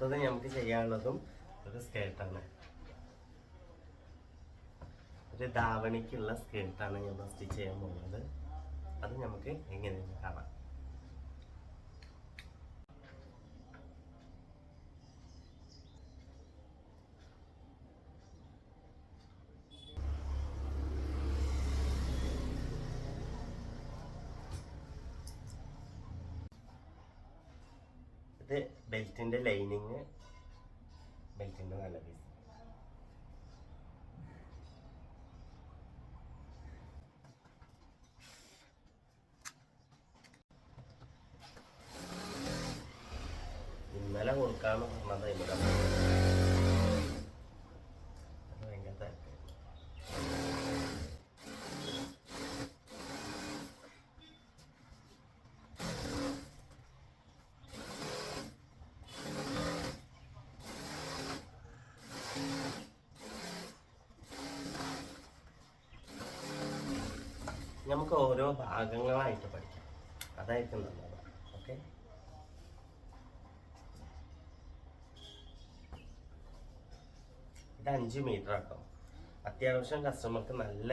അടുത്തത് നമുക്ക് ചെയ്യാനുള്ളതും ഒരു സ്കേർട്ടാണ്. ഒരു ധാവണിക്കുള്ള സ്കേർട്ടാണ് നമ്മൾ സ്റ്റിച്ച് ചെയ്യാൻ പോകുന്നത്. അത് നമുക്ക് എങ്ങനെയെന്ന് കാണാം. ഇത് ബെൽറ്റിന്റെ ലൈനിങ്. ബെൽറ്റിന്റെ നല്ല പീസ് ഇന്നലെ കൊടുക്കാന്ന് പറഞ്ഞത് ഇവിടെ അത് ഭയങ്കര തിരക്ക് നമുക്ക് ഓരോ ഭാഗങ്ങളായിട്ട് പഠിക്കാം. അതായിരിക്കും നല്ലത്. ഓക്കെ ഇത് അഞ്ച് മീറ്റർ ആട്ടോ. അത്യാവശ്യം കസ്റ്റമർക്ക് നല്ല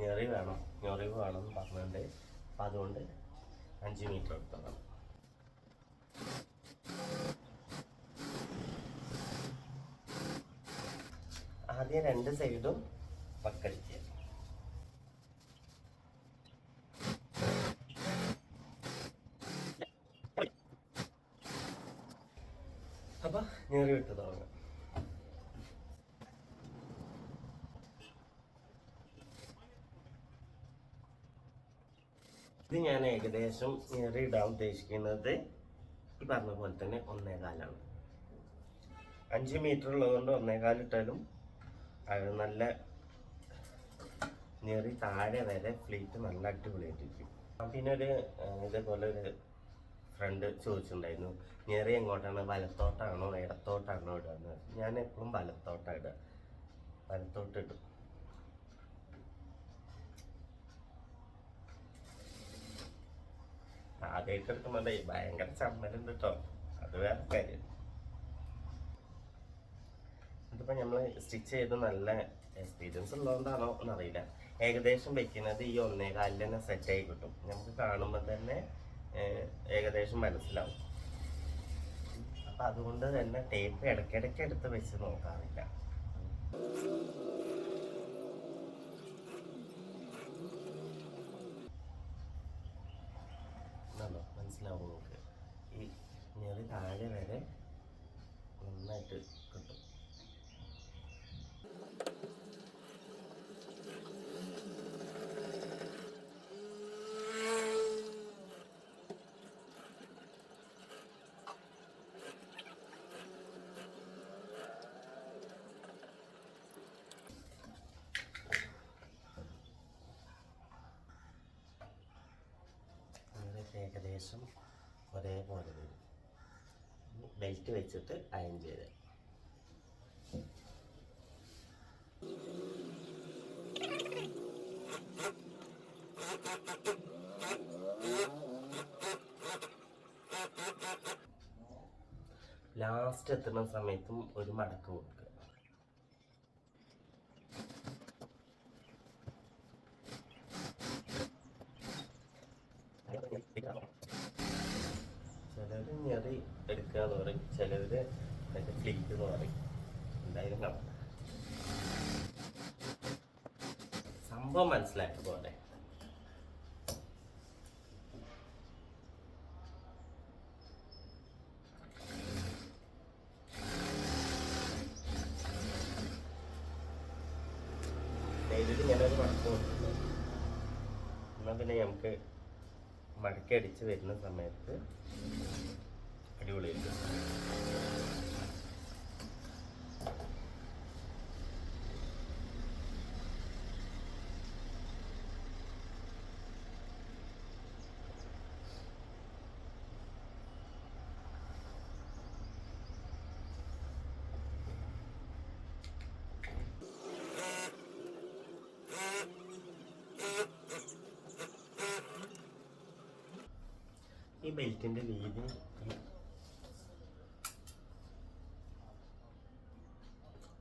ഞെറി വേണം. ഞെറിവ് വേണം എന്ന് പറഞ്ഞുകൊണ്ട് അപ്പം അതുകൊണ്ട് അഞ്ച് മീറ്റർ എടുത്തതാണ്. ആദ്യം രണ്ട് സൈഡും പക്കടിക്കുക അപ്പൊ ഞെറി വിട്ട് തുടങ്ങാം ഇത് ഞാൻ ഏകദേശം ഇടാൻ ഉദ്ദേശിക്കുന്നത് ഈ പറഞ്ഞ പോലെ തന്നെ ഒന്നേകാലാണ്. അഞ്ച് മീറ്റർ ഉള്ളതുകൊണ്ട് ഒന്നേകാലിട്ടാലും അത് നല്ല ഞെറി താഴെ വരെ പ്ലേറ്റ് നല്ല അടിപൊളിയായിട്ടിരിക്കും. പിന്നെ ഒരു ഇതേപോലെ ഒരു ഫ്രണ്ട് ചോദിച്ചിട്ടുണ്ടായിരുന്നു ഞെറി എങ്ങോട്ടാണ്? വലത്തോട്ടാണോ? ഇടത്തോട്ടാണോ ഇടുക ഞാൻ എപ്പോഴും വലത്തോട്ടാണ് ഇടുക വലത്തോട്ട് ഇടും. ആദ്യമായിട്ട് എടുക്കുന്നുണ്ടേ ഭയങ്കര ചമ്മലുണ്ട് കേട്ടോ അത് വേറെ കാര്യം. ഇതിപ്പോ നമ്മൾ സ്റ്റിച്ച് ചെയ്ത് നല്ല എക്സ്പീരിയൻസ് ഉള്ളതുകൊണ്ടാണോ എന്നറിയില്ല. ഏകദേശം വെക്കുന്നത് ഈ ഒന്നേ കാലിൽ തന്നെ സെറ്റ് ആയി കിട്ടും. നമുക്ക് കാണുമ്പോൾ തന്നെ ഏകദേശം മനസ്സിലാവും. അപ്പൊ അതുകൊണ്ട് തന്നെ ടേപ്പ് ഇടയ്ക്കിടയ്ക്ക് എടുത്ത് വെച്ച് നോക്കാറില്ല. മനസ്സിലാവും നമുക്ക്. ഈ ഞെറി താഴെ വരെ നന്നായിട്ട് കിട്ടും. ഏകദേശം ഒരേപോലെ വരും. ബെൽറ്റ് വെച്ചിട്ട് അയൺ ചെയ്ത്. ലാസ്റ്റ് എത്തുന്ന സമയത്തും ഒരു മടക്ക് കൊടുക്കുക. ചിലര് ഞെറി എടുക്കുക എന്ന് പറയും. ചിലവര് അതിന്റെ ഫ്ലിക്ക് എന്ന് പറയും. എന്തായാലും കാണാം. സംഭവം മനസ്സിലായത് പോലെ എന്നാ പിന്നെ നമുക്ക് മടക്കി അടിച്ച് വരുന്ന സമയത്ത് ഈ ബെൽറ്റിന്റെ വീതി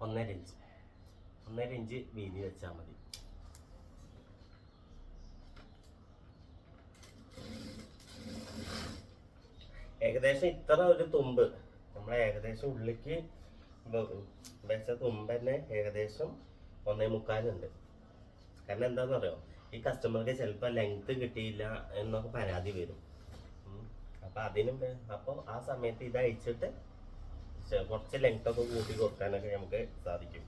ഒന്നര ഇഞ്ച്. ഒന്നര ഇഞ്ച് വീതി വെച്ചാൽ മതി. ഏകദേശം ഇത്ര ഒരു തുമ്പ്. നമ്മളെ ഏകദേശം ഉള്ളിക്ക് വെച്ച തുമ്പ് തന്നെ ഏകദേശം ഒന്നേ മുക്കാലുണ്ട് കാരണം എന്താണെന്നറിയോ ഈ കസ്റ്റമർക്ക് ചിലപ്പോൾ ലെങ്ത് കിട്ടിയില്ല എന്നൊക്കെ പരാതി വരും. അപ്പൊ അതിനും അപ്പൊ ആ സമയത്ത് ഇത് അയച്ചിട്ട് കുറച്ച് ലെങ്ത് ഒക്കെ കൂട്ടി കൊടുക്കാനൊക്കെ നമുക്ക് സാധിക്കും.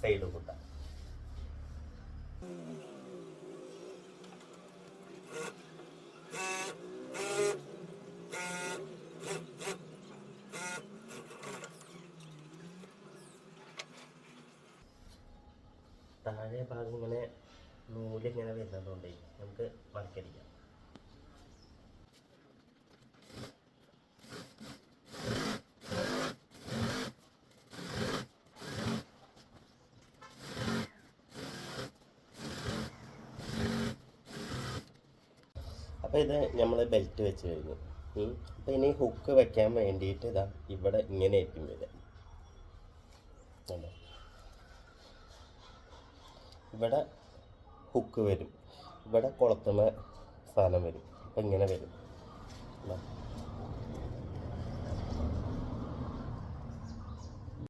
സൈഡ് കൂട്ടാം താഴെ ഭാഗം ഇങ്ങനെ നൂലിങ്ങനെ വരുന്നതുകൊണ്ടേ നമുക്ക് മടക്കടിക്കാം അപ്പോൾ ഇത് നമ്മൾ ബെൽറ്റ് വെച്ച് കഴിഞ്ഞു. അപ്പോൾ ഇനി ഹുക്ക് വെക്കാൻ വേണ്ടിയിട്ട് ഇതാ ഇവിടെ ഇങ്ങനെ ആയിരിക്കും വരിക? ഇവിടെ ഹുക്ക് വരും ഇവിടെ കുളത്തുന്ന സാധനം വരും അപ്പം ഇങ്ങനെ വരും.